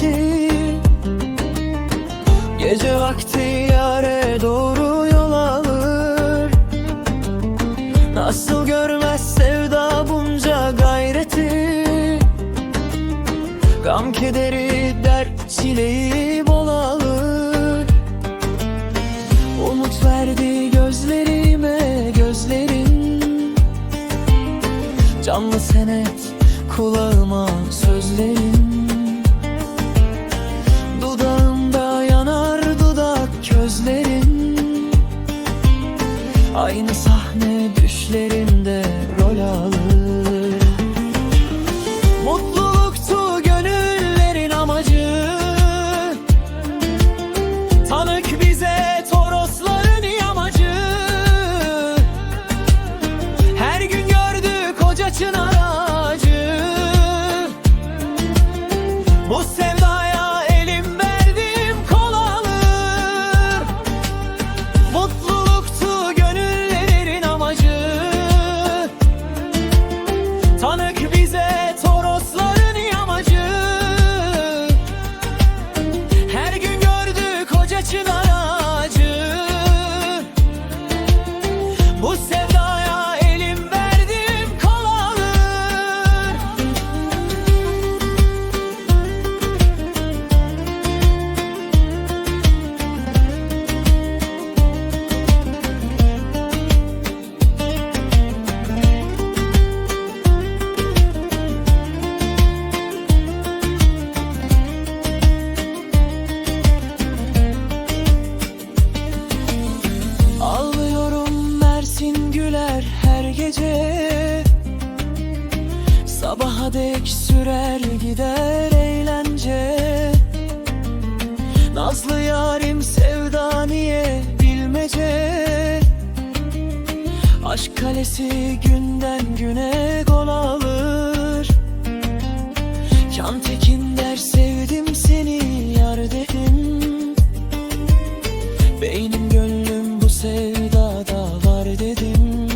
gayreti Gece vakti yare doğru yol alır. Nasıl görmez sevda bunca gayreti? Gam kederi dert çileyi bol alır. Umut verdi gözlerime gözlerin. Canlı senet kulağıma sözlerin dudak közlerin Aynı sahne düşlerinde Sabaha dek sürer gider eğlence. Nazlı yarim sevda niye bilmece? Aşk kalesi günden güne gol alır. Can Tekin der sevdim seni yar dedim. Beynim gönlüm bu sevdada var dedim.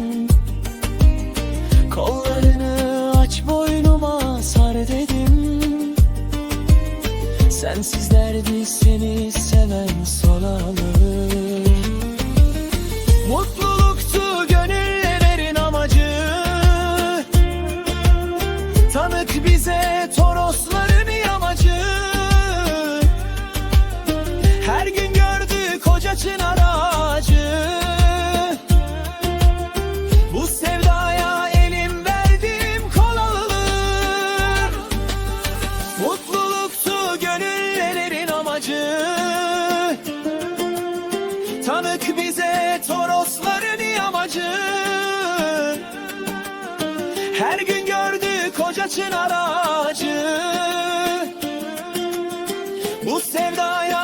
Kollarını aç boynuma Sensiz derdi seni seven Tanık bize Torosların yamacı. Her gün gördük koca çınar ağacı Bu sevdaya